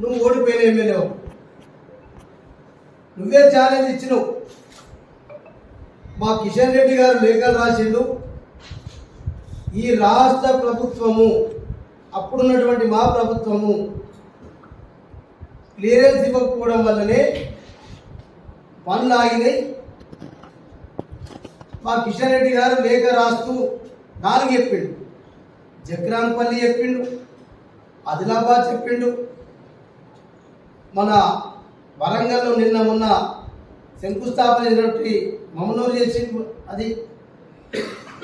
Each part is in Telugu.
నువ్వు ఓడిపోయిన ఎమ్మెల్యే నువ్వే ఛాలెంజ్ ఇచ్చినావు. మా కిషన్ రెడ్డి గారు లేఖలు రాసిండు. ఈ రాష్ట్ర ప్రభుత్వము అప్పుడున్నటువంటి మా ప్రభుత్వము క్లియరెన్స్ ఇవ్వకపోవడం వల్లనే పనులు ఆగినాయి. మా కిషన్ రెడ్డి గారు లేఖ రాస్తూ నాలుగు చెప్పిండు. జక్రాన్పల్లి చెప్పిండు. ఆదిలాబాద్ చెప్పిండు. మన వరంగల్లో నిన్న మొన్న శంకుస్థాపన అయినటువంటి మమనూరు చేసి అది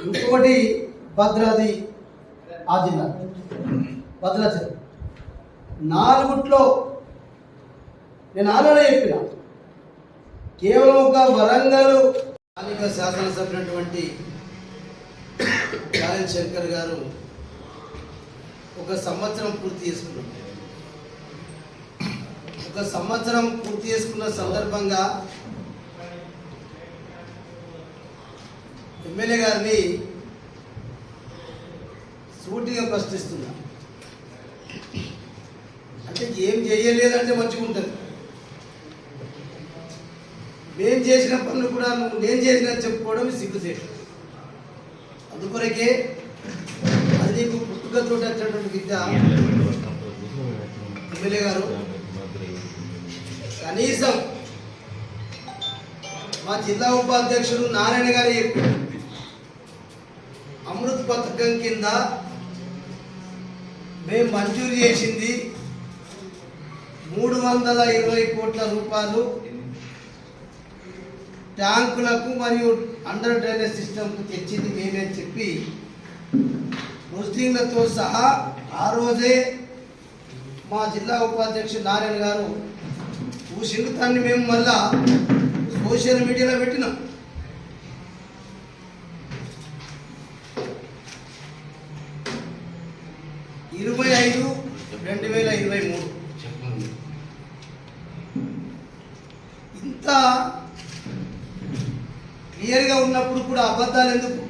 ఇంకొకటి భద్రాది ఆ జిల్లా భద్రాచలం. నాలుగుట్లో నేను ఆలోనే చెప్పిన కేవలం ఒక వరంగల్ స్థానిక శాసనసభ్యునటువంటి గాలి శంకర్ గారు ఒక సంవత్సరం పూర్తి చేసుకున్నారు. ఒక సంవత్సరం పూర్తి చేసుకున్న సందర్భంగా ఎమ్మెల్యే గారిని సూటిగా ప్రశ్నిస్తున్నా. అంటే ఏం చేయలేదంటే మంచిగా ఉంటుంది మేం చేసిన పనులు కూడా నువ్వు నేను చేసిన చెప్పుకోవడం సిగ్గుచేటు అందుకొరకే అది నీకు పుట్టుకతో వచ్చినటువంటి విద్య. ఎమ్మెల్యే గారు. కనీసం మా జిల్లా ఉపాధ్యక్షుడు నారాయణ గారు చెప్పారు. అమృత్ పథకం కింద మేము మంజూరు చేసింది మూడు వందల ఇరవై కోట్ల రూపాయలు ట్యాంకులకు మరియు అండర్ డ్రైనేజ్ సిస్టమ్కు తెచ్చింది మేమే చెప్పి ముస్లింలతో సహా ఆ రోజే మా జిల్లా ఉపాధ్యక్షుడు నారాయణ గారు ఊసింగుతాన్ని మేము మళ్ళా సోషల్ మీడియాలో పెట్టినాం. ఇరవై ఐదు రెండు వేల ఇరవై మూడు. ఇంత క్లియర్గా ఉన్నప్పుడు కూడా అబద్ధాలు ఎందుకు?